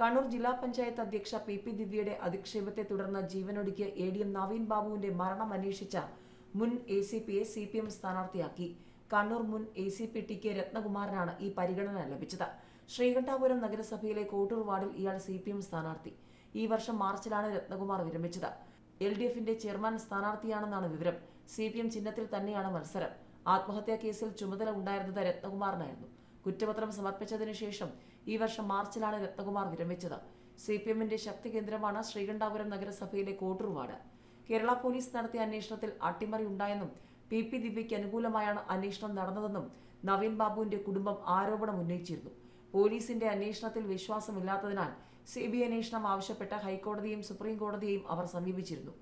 കണ്ണൂർ ജില്ലാ പഞ്ചായത്ത് അധ്യക്ഷ P P ദിവ്യയുടെ അധിക്ഷേപത്തെ തുടർന്ന് ജീവനൊടുക്കിയ എ ഡി എം നവീൻ ബാബുവിന്റെ മരണം അന്വേഷിച്ച മുൻ എ സി പിയെ സി പി എം സ്ഥാനാർത്ഥിയാക്കി. കണ്ണൂർ മുൻ A C P T K രത്നകുമാറിനാണ് ഈ പരിഗണന ലഭിച്ചത്. ശ്രീകണ്ഠാപുരം നഗരസഭയിലെ കോട്ടൂർ വാർഡിൽ ഇയാൾ സി പി എം സ്ഥാനാർത്ഥി. ഈ വർഷം മാർച്ചിലാണ് രത്നകുമാർ വിരമിച്ചത്. എൽ ഡി എഫിന്റെ ചെയർമാൻ സ്ഥാനാർത്ഥിയാണെന്നാണ് വിവരം. സി പി എം ചിഹ്നത്തിൽ തന്നെയാണ് മത്സരം. ആത്മഹത്യാ കേസിൽ ചുമതല ഉണ്ടായിരുന്നത് രത്നകുമാറിനായിരുന്നു. കുറ്റപത്രം സമർപ്പിച്ചതിനു ശേഷം ഈ വർഷം മാർച്ചിലാണ് രത്നകുമാർ വിരമിച്ചത്. സി പി എമ്മിന്റെ ശക്തി കേന്ദ്രമാണ് ശ്രീകണ്ഠാപുരം നഗരസഭയിലെ കോട്ടൂർ വാർഡ്. കേരള പോലീസ് നടത്തിയ അന്വേഷണത്തിൽ അട്ടിമറി ഉണ്ടായെന്നും പി പി ദിവ്യയ്ക്ക് അനുകൂലമായാണ് അന്വേഷണം നടന്നതെന്നും നവീൻ ബാബുവിന്റെ കുടുംബം ആരോപണം ഉന്നയിച്ചിരുന്നു. പോലീസിന്റെ അന്വേഷണത്തിൽ വിശ്വാസമില്ലാത്തതിനാൽ സി ബി അന്വേഷണം ആവശ്യപ്പെട്ട ഹൈക്കോടതിയും സുപ്രീം കോടതിയെയും അവർ സമീപിച്ചിരുന്നു.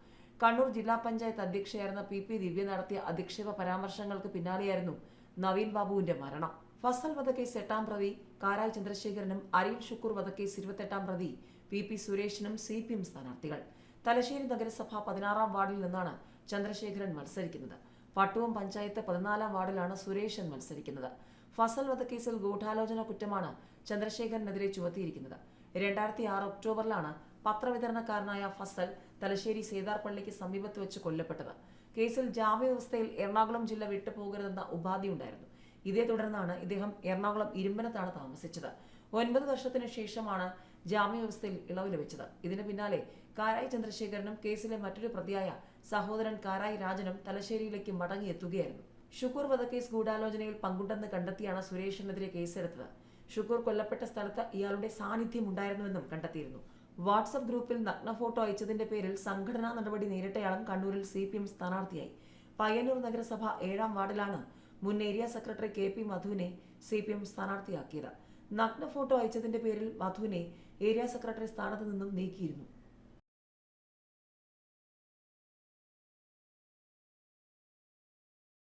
കണ്ണൂർ ജില്ലാ പഞ്ചായത്ത് അധ്യക്ഷയായിരുന്ന പി പി ദിവ്യ നടത്തിയ അധിക്ഷേപ പരാമർശങ്ങൾക്ക് പിന്നാലെയായിരുന്നു നവീൻ ബാബുവിന്റെ മരണം. ഫസൽ വധക്കേസ് എട്ടാം പ്രതി കാരായി ചന്ദ്രശേഖരനും അരിൽ ഷുക്കൂർ വധക്കേസ് ഇരുപത്തെട്ടാം പ്രതി വി പി സുരേഷിനും സി പി എം സ്ഥാനാർത്ഥികൾ. തലശ്ശേരി നഗരസഭ പതിനാറാം വാർഡിൽ നിന്നാണ് ചന്ദ്രശേഖരൻ മത്സരിക്കുന്നത്. പട്ടുവം പഞ്ചായത്ത് പതിനാലാം വാർഡിലാണ് സുരേഷൻ മത്സരിക്കുന്നത്. ഫസൽ വധക്കേസിൽ ഗൂഢാലോചന കുറ്റമാണ് ചന്ദ്രശേഖരനെതിരെ ചുമത്തിയിരിക്കുന്നത്. രണ്ടായിരത്തി ആറ് ഒക്ടോബറിലാണ് പത്രവിതരണക്കാരനായ ഫസൽ തലശ്ശേരി സേതാർപള്ളിക്ക് സമീപത്ത് വെച്ച് കൊല്ലപ്പെട്ടത്. കേസിൽ ജാമ്യവ്യവസ്ഥയിൽ എറണാകുളം ജില്ല വിട്ടുപോകരുതെന്ന ഉപാധിയുണ്ടായിരുന്നു. ഇതേ തുടർന്നാണ് ഇദ്ദേഹം എറണാകുളം ഇരുമ്പനത്താണ് താമസിച്ചത്. ഒൻപത് വർഷത്തിനു ശേഷമാണ് ജാമ്യാവസ്ഥയിൽ ഇളവ് ലഭിച്ചത്. ഇതിന് പിന്നാലെ കാരായി ചന്ദ്രശേഖരനും കേസിലെ മറ്റൊരു പ്രതിയായ സഹോദരൻ കാരായി രാജനും തലശ്ശേരിയിലേക്ക് മടങ്ങിയെത്തുകയായിരുന്നു. ഷുക്കൂർ വധക്കേസ് ഗൂഢാലോചനയിൽ പങ്കുണ്ടെന്ന് കണ്ടെത്തിയാണ് സുരേഷിനെതിരെ കേസെടുത്തത്. ഷുക്കൂർ കൊല്ലപ്പെട്ട സ്ഥലത്ത് ഇയാളുടെ സാന്നിധ്യം ഉണ്ടായിരുന്നുവെന്നും കണ്ടെത്തിയിരുന്നു. വാട്സപ്പ് ഗ്രൂപ്പിൽ നഗ്ന ഫോട്ടോ അയച്ചതിന്റെ പേരിൽ സംഘടനാ നടപടി നേരിട്ടയാളും കണ്ണൂരിൽ സി പി എം സ്ഥാനാർത്ഥിയായി. പയ്യന്നൂർ നഗരസഭ ഏഴാം വാർഡിലാണ് മുൻ ഏരിയ സെക്രട്ടറി കെ പി മധുവിനെ സി പി എം സ്ഥാനാർത്ഥിയാക്കിയത്. നഗ്ന ഫോട്ടോ അയച്ചതിന്റെ പേരിൽ മധുവിനെ ഏരിയ സെക്രട്ടറി സ്ഥാനത്ത് നിന്നും നീക്കിയിരുന്നു.